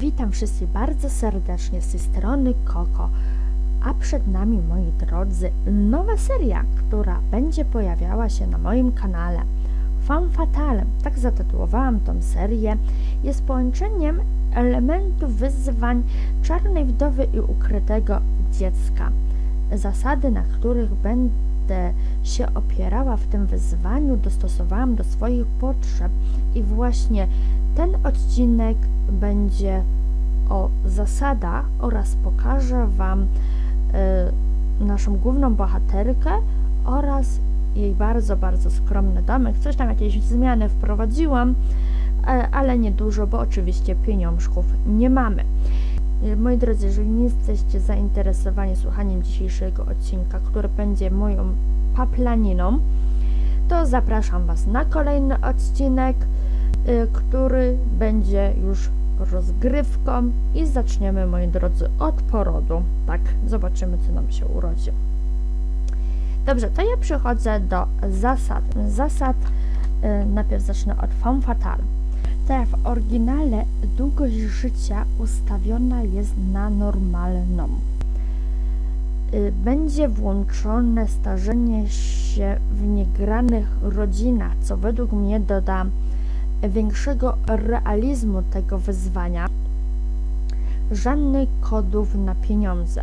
Witam wszystkich bardzo serdecznie z tej strony Koko, a przed nami, moi drodzy, nowa seria, która będzie pojawiała się na moim kanale. Femme Fatale, tak zatytułowałam tą serię, jest połączeniem elementów wyzwań czarnej wdowy i ukrytego dziecka. Zasady, na których będę się opierała w tym wyzwaniu, dostosowałam do swoich potrzeb i właśnie ten odcinek będzie o zasadach oraz pokażę Wam y, naszą główną bohaterkę oraz jej bardzo, bardzo skromny domek. Coś tam jakieś zmiany wprowadziłam, e, ale niedużo, bo oczywiście pieniążków nie mamy. Y, Moi drodzy, jeżeli nie jesteście zainteresowani słuchaniem dzisiejszego odcinka, który będzie moją paplaniną, to zapraszam Was na kolejny odcinek, y, który będzie już rozgrywką i zaczniemy, moi drodzy, od porodu. Tak, zobaczymy, co nam się urodzi. Dobrze, to ja przechodzę do zasad. Zasad y, najpierw zacznę od femme fatale. Tak, w oryginale długość życia ustawiona jest na normalną. Y, Będzie włączone starzenie się w niegranych rodzinach, co według mnie doda większego realizmu tego wyzwania. Żadnych kodów na pieniądze.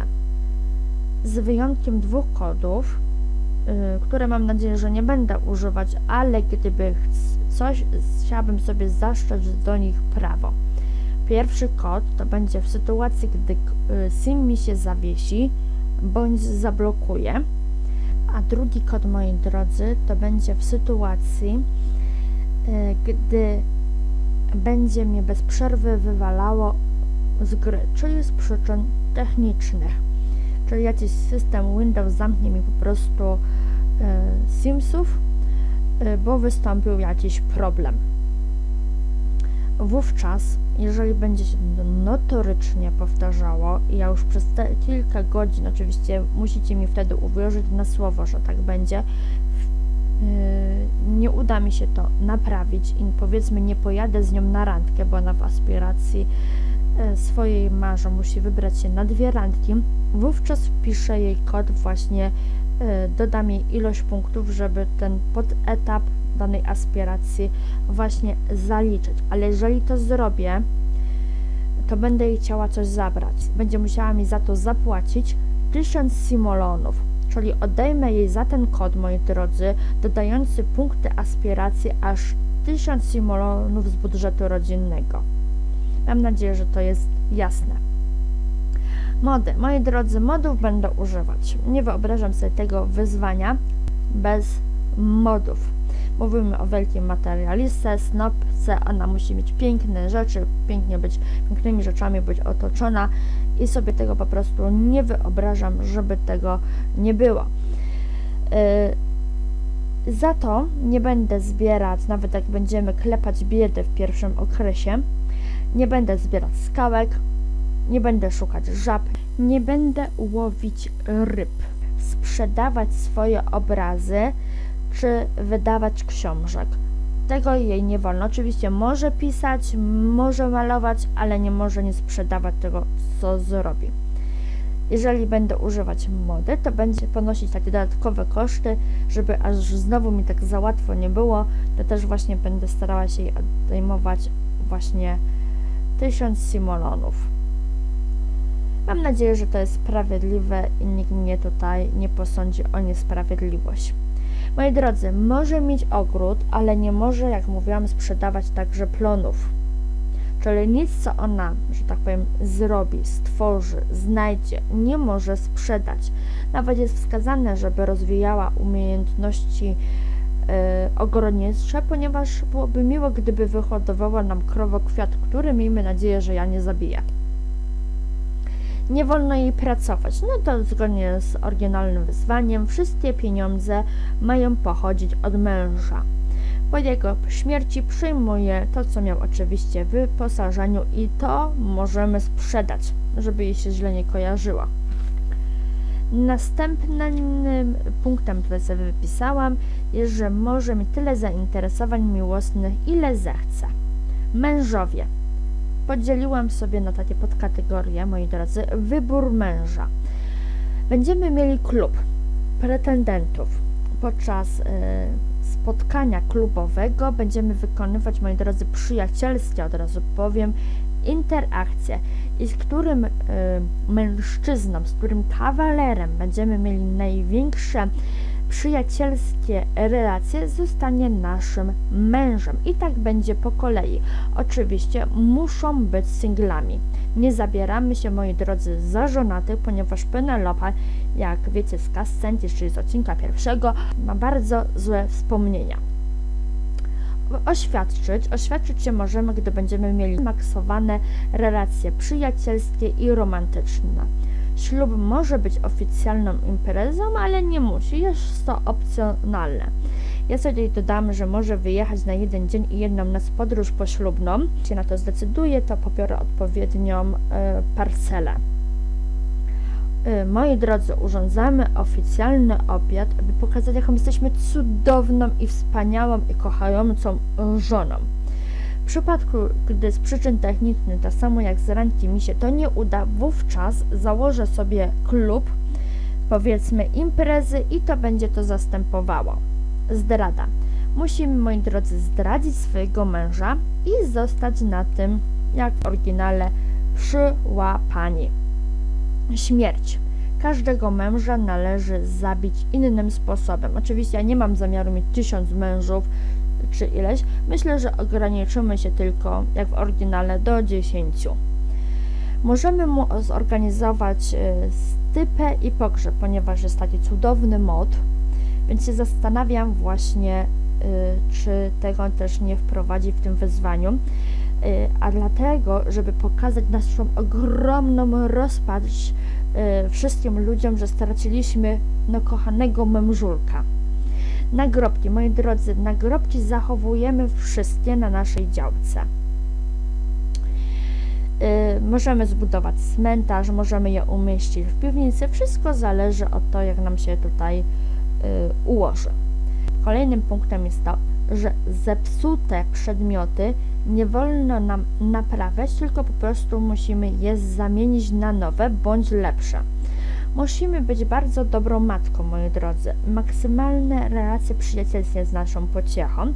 Z wyjątkiem dwóch kodów, y, które mam nadzieję, że nie będę używać, ale gdyby coś, chciałabym sobie zaszczeć do nich prawo. Pierwszy kod to będzie w sytuacji, gdy y, SIM mi się zawiesi bądź zablokuje, a drugi kod, moi drodzy, to będzie w sytuacji, gdy będzie mnie bez przerwy wywalało z gry, czyli z przyczyn technicznych. Czyli jakiś system Windows zamknie mi po prostu y, Simsów, y, bo wystąpił jakiś problem. Wówczas, jeżeli będzie się to notorycznie powtarzało, i ja już przez te kilka godzin, oczywiście musicie mi wtedy uwierzyć na słowo, że tak będzie, nie uda mi się to naprawić i powiedzmy nie pojadę z nią na randkę, bo ona w aspiracji e, swojej marze musi wybrać się na dwie randki, wówczas wpiszę jej kod właśnie, e, dodam jej ilość punktów, żeby ten podetap danej aspiracji właśnie zaliczyć. Ale jeżeli to zrobię, to będę jej chciała coś zabrać. Będzie musiała mi za to zapłacić 1000 simolonów. Czyli odejmę jej za ten kod, moi drodzy, dodający punkty aspiracji aż 1000 simolonów z budżetu rodzinnego. Mam nadzieję, że to jest jasne. Mody. Moi drodzy, modów będę używać. Nie wyobrażam sobie tego wyzwania bez modów. Mówimy o wielkim materialistce, snopce, ona musi mieć piękne rzeczy, pięknie być, pięknymi rzeczami być otoczona. I sobie tego po prostu nie wyobrażam, żeby tego nie było. Yy, za to nie będę zbierać, nawet jak będziemy klepać biedy w pierwszym okresie, nie będę zbierać skałek, nie będę szukać żab, nie będę łowić ryb, sprzedawać swoje obrazy czy wydawać książek. Tego jej nie wolno. Oczywiście może pisać, może malować, ale nie może nie sprzedawać tego, co zrobi. Jeżeli będę używać mody, to będzie ponosić takie dodatkowe koszty, żeby aż znowu mi tak za łatwo nie było, to też właśnie będę starała się jej odejmować właśnie 1000 simolonów. Mam nadzieję, że to jest sprawiedliwe i nikt mnie tutaj nie posądzi o niesprawiedliwość. Moi drodzy, może mieć ogród, ale nie może, jak mówiłam, sprzedawać także plonów. Czyli nic, co ona, że tak powiem, zrobi, stworzy, znajdzie, nie może sprzedać. Nawet jest wskazane, żeby rozwijała umiejętności e, ogrodnicze, ponieważ byłoby miło, gdyby wyhodowała nam krowokwiat, który miejmy nadzieję, że ja nie zabiję. Nie wolno jej pracować. No to zgodnie z oryginalnym wyzwaniem, wszystkie pieniądze mają pochodzić od męża. Po jego śmierci przyjmuje to, co miał oczywiście w wyposażeniu i to możemy sprzedać, żeby jej się źle nie kojarzyło. Następnym punktem, który sobie wypisałam, jest, że może mieć tyle zainteresowań miłosnych, ile zechce. Mężowie. Podzieliłam sobie na takie podkategorie, moi drodzy, wybór męża. Będziemy mieli klub pretendentów. Podczas y, spotkania klubowego będziemy wykonywać, moi drodzy, przyjacielskie, od razu powiem, interakcje i z którym y, mężczyzną, z którym kawalerem będziemy mieli największe przyjacielskie relacje, zostanie naszym mężem. I tak będzie po kolei. Oczywiście muszą być singlami. Nie zabieramy się, moi drodzy, za żonatych, ponieważ Penelope, jak wiecie z Cascentis, czyli z odcinka pierwszego, ma bardzo złe wspomnienia oświadczyć. Oświadczyć się możemy, gdy będziemy mieli maksowane relacje przyjacielskie i romantyczne. Ślub może być oficjalną imprezą, ale nie musi, jest to opcjonalne. Ja sobie dodam, że może wyjechać na jeden dzień i jedną noc podróż poślubną. Jeśli na to zdecyduje, to pobiorę odpowiednią y, parcelę. Y, moi drodzy, urządzamy oficjalny obiad, by pokazać, jaką jesteśmy cudowną i wspaniałą i kochającą żoną. W przypadku, gdy z przyczyn technicznych, tak samo jak z randki mi się to nie uda, wówczas założę sobie klub, powiedzmy imprezy i to będzie to zastępowało. Zdrada. Musimy, moi drodzy, zdradzić swojego męża i zostać na tym, jak w oryginale, przyłapani. Śmierć. Każdego męża należy zabić innym sposobem. Oczywiście ja nie mam zamiaru mieć tysiąc mężów czy ileś. Myślę, że ograniczymy się tylko, jak w oryginale, do dziesięciu. Możemy mu zorganizować y, stypę i pogrzeb, ponieważ jest taki cudowny mod, więc się zastanawiam właśnie, y, czy tego też nie wprowadzi w tym wyzwaniu. Y, a dlatego, żeby pokazać naszą ogromną rozpacz wszystkim ludziom, że straciliśmy no, kochanego mężulka. Nagrobki, moi drodzy, nagrobki zachowujemy wszystkie na naszej działce. Yy, możemy zbudować cmentarz, możemy je umieścić w piwnicy. Wszystko zależy od tego, jak nam się tutaj yy, ułoży. Kolejnym punktem jest to, że zepsute przedmioty nie wolno nam naprawiać, tylko po prostu musimy je zamienić na nowe bądź lepsze. Musimy być bardzo dobrą matką, moi drodzy. Maksymalne relacje przyjacielskie z naszą pociechą.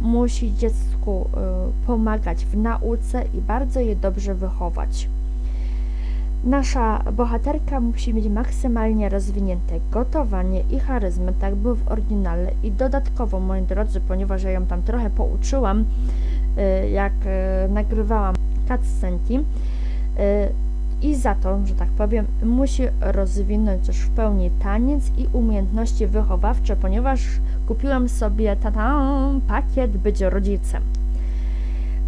Musi dziecku y, pomagać w nauce i bardzo je dobrze wychować. Nasza bohaterka musi mieć maksymalnie rozwinięte gotowanie i charyzmę, tak było w oryginale. I dodatkowo, moi drodzy, ponieważ ja ją tam trochę pouczyłam, y, jak y, nagrywałam cutscenki, y, i za to, że tak powiem, musi rozwinąć też w pełni taniec i umiejętności wychowawcze, ponieważ kupiłam sobie tata pakiet być rodzicem.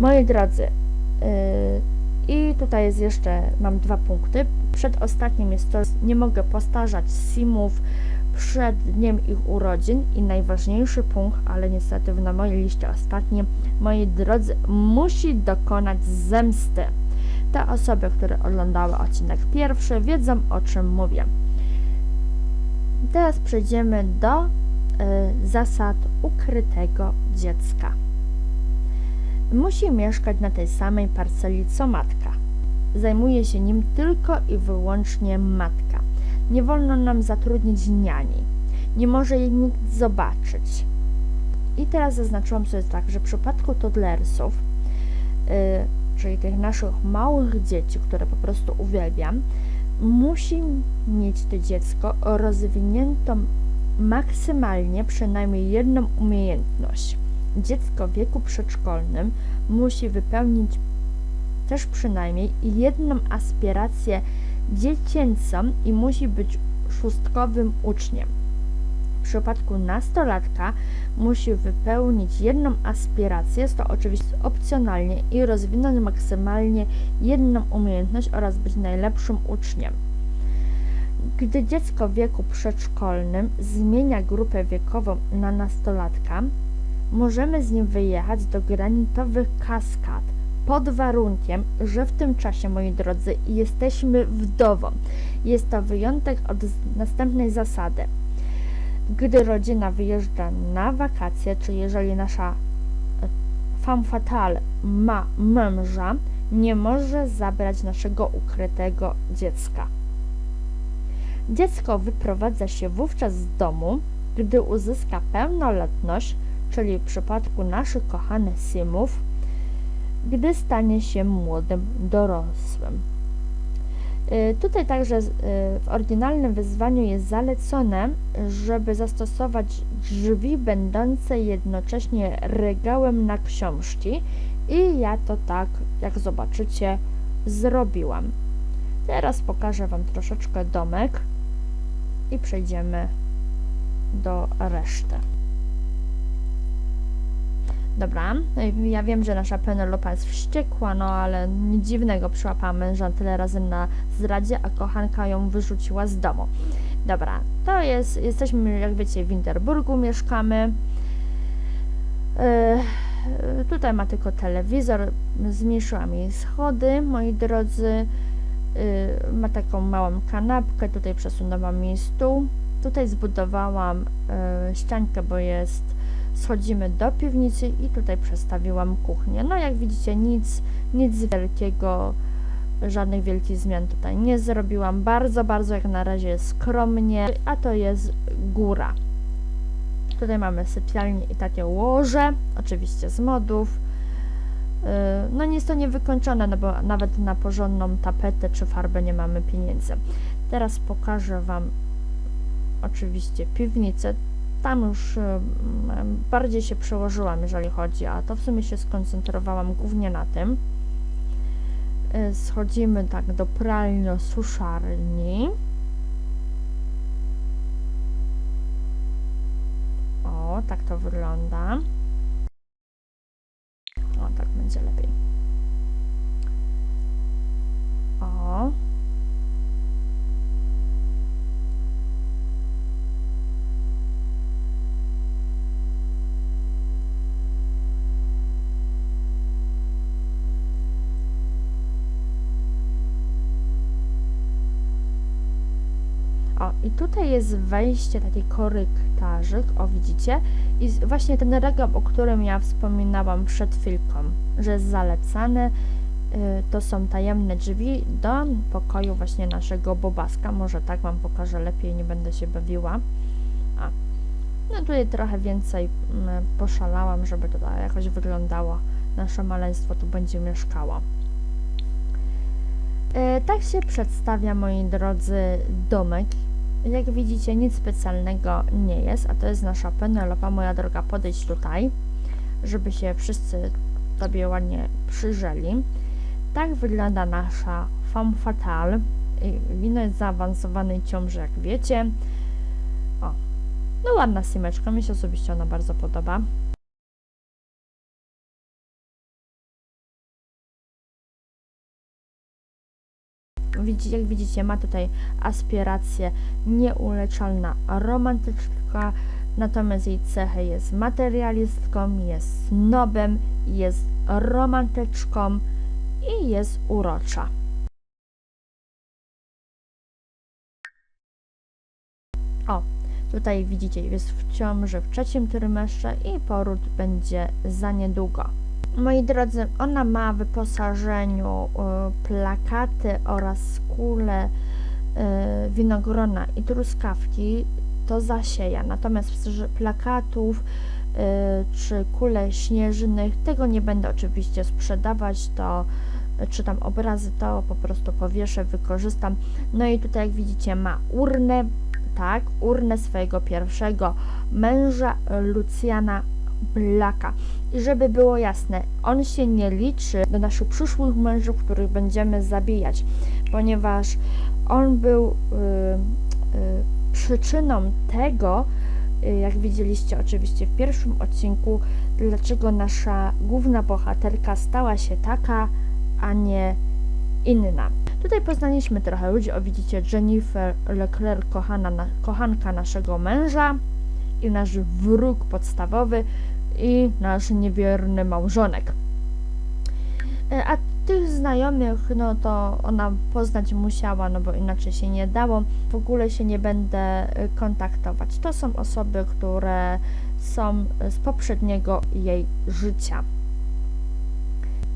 Moi drodzy, yy, i tutaj jest jeszcze, mam dwa punkty. Przed ostatnim jest to, nie mogę postarzać simów przed dniem ich urodzin i najważniejszy punkt, ale niestety na mojej liście ostatni, moi drodzy, musi dokonać zemsty. Te osoby, które oglądały odcinek pierwszy, wiedzą o czym mówię. Teraz przejdziemy do y, zasad ukrytego dziecka. Musi mieszkać na tej samej parceli co matka. Zajmuje się nim tylko i wyłącznie matka. Nie wolno nam zatrudnić niani. Nie może jej nikt zobaczyć. I teraz zaznaczyłam sobie tak, że w przypadku toddlersów y, czyli tych naszych małych dzieci, które po prostu uwielbiam, musi mieć to dziecko rozwiniętą maksymalnie przynajmniej jedną umiejętność. Dziecko w wieku przedszkolnym musi wypełnić też przynajmniej jedną aspirację dziecięcą i musi być szóstkowym uczniem. Przypadku nastolatka musi wypełnić jedną aspirację, jest to oczywiście opcjonalnie i rozwinąć maksymalnie jedną umiejętność oraz być najlepszym uczniem. Gdy dziecko w wieku przedszkolnym zmienia grupę wiekową na nastolatka, możemy z nim wyjechać do granitowych kaskad pod warunkiem, że w tym czasie, moi drodzy, jesteśmy wdową. Jest to wyjątek od następnej zasady gdy rodzina wyjeżdża na wakacje, czy jeżeli nasza e, femme fatale ma męża nie może zabrać naszego ukrytego dziecka. Dziecko wyprowadza się wówczas z domu, gdy uzyska pełnoletność, czyli w przypadku naszych kochanych simów, gdy stanie się młodym dorosłym. Y, Tutaj także y, w oryginalnym wyzwaniu jest zalecone, żeby zastosować drzwi będące jednocześnie regałem na książki i ja to tak, jak zobaczycie, zrobiłam. Teraz pokażę Wam troszeczkę domek i przejdziemy do reszty. Dobra, no ja wiem, że nasza Penelopa jest wściekła, no ale nic dziwnego, przyłapała męża tyle razy na zdradzie, a kochanka ją wyrzuciła z domu. Dobra, to jest, jesteśmy, jak wiecie, w Winterburgu mieszkamy. Yy, tutaj ma tylko telewizor, zmniejszyłam jej schody, moi drodzy. Yy, ma taką małą kanapkę, tutaj przesunęłam jej stół. Tutaj zbudowałam yy, ściankę, bo jest schodzimy do piwnicy i tutaj przestawiłam kuchnię. No jak widzicie nic, nic wielkiego, żadnych wielkich zmian tutaj nie zrobiłam. Bardzo, bardzo jak na razie skromnie, a to jest góra. Tutaj mamy sypialnię i takie łoże, oczywiście z modów. Yy, No nie jest to niewykończone, no bo nawet na porządną tapetę czy farbę nie mamy pieniędzy. Teraz pokażę Wam oczywiście piwnicę tam już em, bardziej się przełożyłam, jeżeli chodzi, a to w sumie się skoncentrowałam głównie na tym. E, Schodzimy tak do pralno-suszarni. O, tak to wygląda. O, tak będzie lepiej. O. O, i tutaj jest wejście, taki korytarzyk, o widzicie? I właśnie ten regał, o którym ja wspominałam przed chwilką, że jest zalecany, y, to są tajemne drzwi do pokoju właśnie naszego bobaska. Może tak Wam pokażę lepiej, nie będę się bawiła. A, no tutaj trochę więcej mm, poszalałam, żeby to tak jakoś wyglądało. Nasze maleństwo tu będzie mieszkało. E, Tak się przedstawia, moi drodzy, domek. Jak widzicie, nic specjalnego nie jest, a to jest nasza Penelopa. Moja droga, podejdź tutaj, żeby się wszyscy Tobie ładnie przyjrzeli. Tak wygląda nasza femme fatale. Wino jest zaawansowanej ciąży, jak wiecie. O, no ładna simeczka, mi się osobiście ona bardzo podoba. Jak widzicie, ma tutaj aspirację nieuleczalna romantyczka, natomiast jej cechy jest materialistką, jest snobem, jest romantyczką i jest urocza. O, tutaj widzicie, jest w ciąży w trzecim trymestrze i poród będzie za niedługo. Moi drodzy, ona ma w wyposażeniu y, plakaty oraz kule y, winogrona i truskawki, to zasieja. Natomiast plakatów y, czy kule śnieżnych, tego nie będę oczywiście sprzedawać, to czy tam obrazy, to po prostu powieszę, wykorzystam. No i tutaj jak widzicie ma urnę, tak, urnę swojego pierwszego męża Lucjana Blaka. I żeby było jasne, on się nie liczy do naszych przyszłych mężów, których będziemy zabijać, ponieważ on był y, y, przyczyną tego, y, jak widzieliście oczywiście w pierwszym odcinku, dlaczego nasza główna bohaterka stała się taka, a nie inna. Tutaj poznaliśmy trochę ludzi, o widzicie Jennifer Leclerc, kochana, na, kochanka naszego męża nasz wróg podstawowy i nasz niewierny małżonek. E, A tych znajomych, no to ona poznać musiała, no bo inaczej się nie dało. W ogóle się nie będę e, kontaktować. To są osoby, które są z poprzedniego jej życia.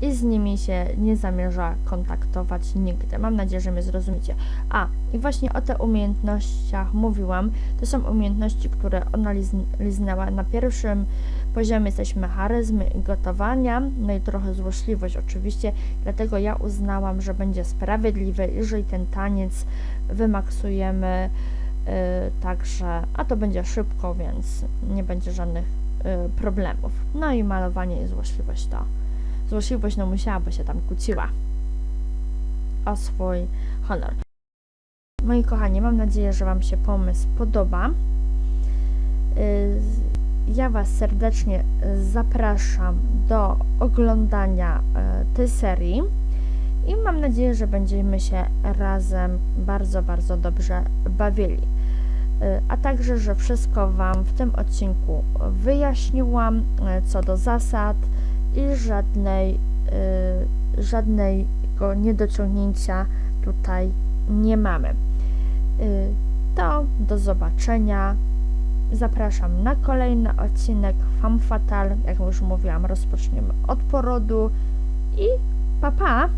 I z nimi się nie zamierza kontaktować nigdy. Mam nadzieję, że mnie zrozumiecie. A, i właśnie o te umiejętnościach mówiłam. To są umiejętności, które ona lizn- liznęła. Na pierwszym poziomie jesteśmy charyzmy i gotowania, no i trochę złośliwość oczywiście, dlatego ja uznałam, że będzie sprawiedliwy, jeżeli ten taniec wymaksujemy yy, także, a to będzie szybko, więc nie będzie żadnych yy, problemów. No i malowanie i złośliwość to. Złośliwość no musiałaby się tam kłóciła o swój honor. Moi kochani, mam nadzieję, że Wam się pomysł podoba. Yy, Ja Was serdecznie zapraszam do oglądania y, tej serii i mam nadzieję, że będziemy się razem bardzo, bardzo dobrze bawili. Y, A także, że wszystko Wam w tym odcinku wyjaśniłam y, co do zasad i żadnej, y, żadnego niedociągnięcia tutaj nie mamy. Y, To do zobaczenia. Zapraszam na kolejny odcinek Femme Fatale. Jak już mówiłam, rozpoczniemy od porodu i pa pa!